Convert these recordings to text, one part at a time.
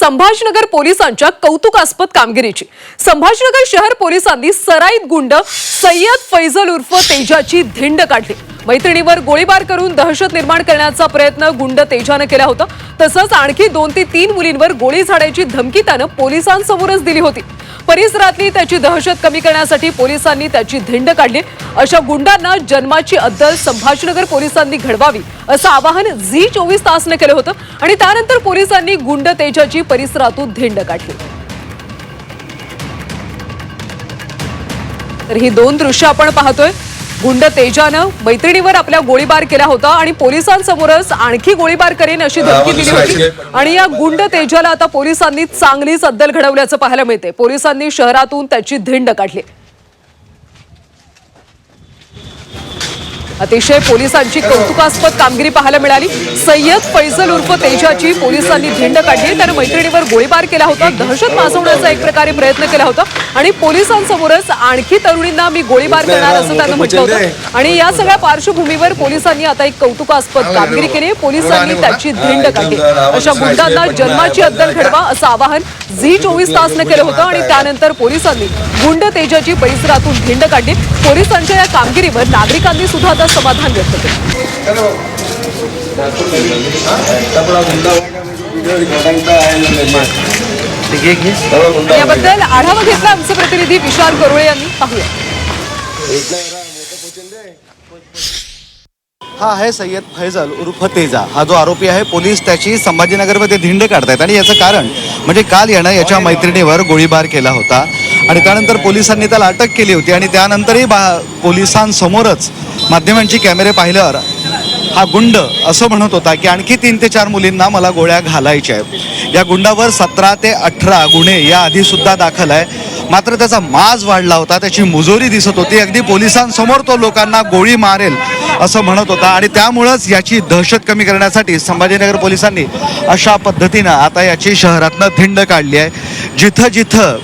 संभाजीनगर पोलिसांच्या कौतुकास्पद कामगिरीची. संभाजीनगर शहर पोलिसांनी सराईत गुंड सय्यद फैजल उर्फ तेजाची धिंड काढली. मैत्रिणीवर गोळीबार करून दहशत निर्माण करण्याचा प्रयत्न गुंड तेजानं केला होता. तसंच आणखी दोन ते तीन मुलींवर गोळी झाडायची धमकी त्यानं पोलिसांसमोरच दिली होती. परिसरातली त्याची दहशत कमी करण्यासाठी पोलिसांनी त्याची धिंड काढली. अशा गुंडांना जन्माची अद्दल संभाजीनगर पोलिसांनी घडवावी असं आवाहन झी चोवीस तासनं केलं होतं आणि त्यानंतर पोलिसांनी गुंड तेजाची परिसरातून धिंड काढली. तर ही दोन दृश्य आपण पाहतोय. गुंड तेजानं मैत्रिणीवर आपल्या गोळीबार केला होता आणि पोलिसांसमोरच आणखी गोळीबार करेन अशी धमकी दिली होती. आणि या गुंड तेजाला आता पोलिसांनी चांगलीच अद्दल घडवल्याचं पाहायला मिळते पोलिसांनी शहरातून त्याची धिंड काढली. अतिशय पोलिसांची कौतुकास्पद कामगिरी पाहायला मिळाली. सय्यद फैजल उर्फ तेजाची पोलिसांनी धिंड काढली. तर मैत्रिणीवर गोळीबार केला होता. दहशत माजवण्याचा एक प्रकारे प्रयत्न केला होता. आणि पोलिसांसमोरच आणखी तरुणींना मी गोळीबार करणार असं त्यानं म्हटलं होतं. आणि या सगळ्या पार्श्वभूमीवर पोलिसांनी आता एक कौतुकास्पद कामगिरी केली. पोलिसांनी त्याची धिंड काढली. अशा गुंडांना जन्माची अद्दल घडवा असं आवाहन झी चोवीस तासनं केलं होतं. आणि त्यानंतर पोलिसांनी गुंड तेजाची परिसरातून धिंड काढली. पोलिसांच्या या कामगिरीवर नागरिकांनी सुद्धा आता समाधान व्यक्त केलं. याबद्दल आढावा घेतला आमचे प्रतिनिधी विशाल करोळे यांनी. पाहूया. हा आहे सय्यद फैजल उर्फ तेजा. हा जो आरोपी आहे पोलीस त्याची संभाजीनगरमध्ये धिंड काढतायत. आणि याचं कारण म्हणजे काल यानं याच्या मैत्रिणीवर गोळीबार केला होता. आणि त्यानंतर पोलिसांनी त्याला अटक केली होती आणि त्यानंतरही बा पोलिसांसमोरच माध्यमांची कॅमेरे पाहिल्यावर हा गुंड असं म्हणत होता की आणखी तीन ते चार मुलींना मला गोळ्या घालायच्या आहेत. या गुंडावर सतरा ते अठरा गुन्हे या आधीसुद्धा दाखल आहे. मात्र त्याचा माज वाढला होता त्याची मुजोरी दिसत होती. अगदी पोलिसांसमोर तो लोकांना गोळी मारेल असं म्हणत होता आणि त्यामुळंच याची दहशत कमी करण्यासाठी संभाजीनगर पोलिसांनी अशा पद्धतीनं आता याची शहरातनं धिंड काढली आहे. जिथं जिथं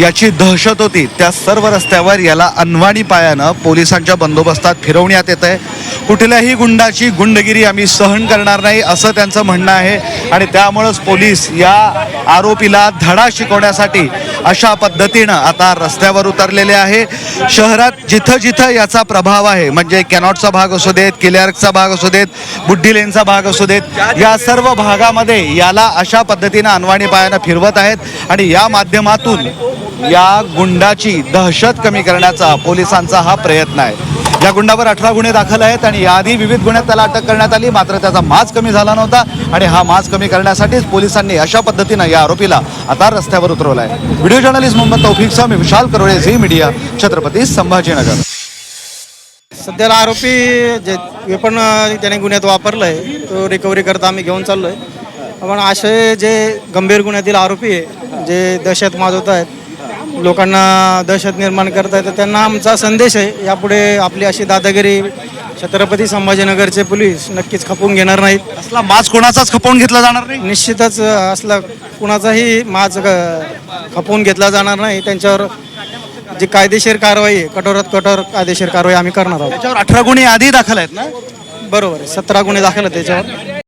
याची दहशत होती. त्या सर्व रस्त्यावर याला अनवाणी पायानं पोलिसांच्या बंदोबस्तात फिरवण्यात येत आहे कुठल्याही गुंडाची गुंडगिरी आम्ही सहन करणार नाही असं त्यांचं म्हणणं आहे. आणि त्यामुळंच पोलीस या आरोपीला धडा शिकवण्यासाठी अशा पद्धतीनं आता रस्त्यावर उतरलेले आहे. शहरात जिथं जिथं याचा प्रभाव आहे म्हणजे कॅनॉटचा भाग असू देत किल्यार्कचा भाग असू देत बुड्डी लेनचा भाग असू देत या सर्व भागामध्ये याला अशा पद्धतीनं अनवाणी पायानं फिरवत आहेत. आणि या माध्यमातून या गुंडाची दहशत कमी करण्याचा पोलिसांचा हा प्रयत्न आहे. या गुंडावर अठरा गुन्हे दाखल आहेत आणि याआधी विविध गुन्ह्यात त्याला अटक करण्यात आली. मात्र त्याचा माज कमी झाला नव्हता आणि हा माज कमी करण्यासाठीच पोलिसांनी अशा पद्धतीनं या आरोपीला आता रस्त्यावर उतरवला आहे व्हिडिओ जर्नलिस्ट मोहम्मद तौफिकसह मी विशाल करोळे झी मीडिया छत्रपती संभाजीनगर. सध्याला आरोपी जे वेपन त्याने गुन्ह्यात वापरलं आहे तो रिकव्हरी करता आम्ही घेऊन चाललो आहे पण असे जे गंभीर गुन्ह्यातील आरोपी आहे जे दहशत माजवत आहेत लोकांना दहशत निर्माण करत आहेत तर त्यांना आमचा संदेश आहे. यापुढे आपली अशी दादागिरी छत्रपती संभाजीनगरचे पोलीस नक्कीच खपवून घेणार नाहीत. असला माज कोणाचाच खपवून घेतला जाणार नाही? निश्चितच असला कुणाचाही माज खपवून घेतला जाणार नाही. त्यांच्यावर जी कायदेशीर कारवाई आहे कठोरात कठोर कायदेशीर कारवाई आम्ही करणार आहोत. त्याच्यावर अठरा गुन्हे आधी दाखल आहेत ना? बरोबर आहे. सतरा गुन्हे दाखल आहेत त्याच्यावर.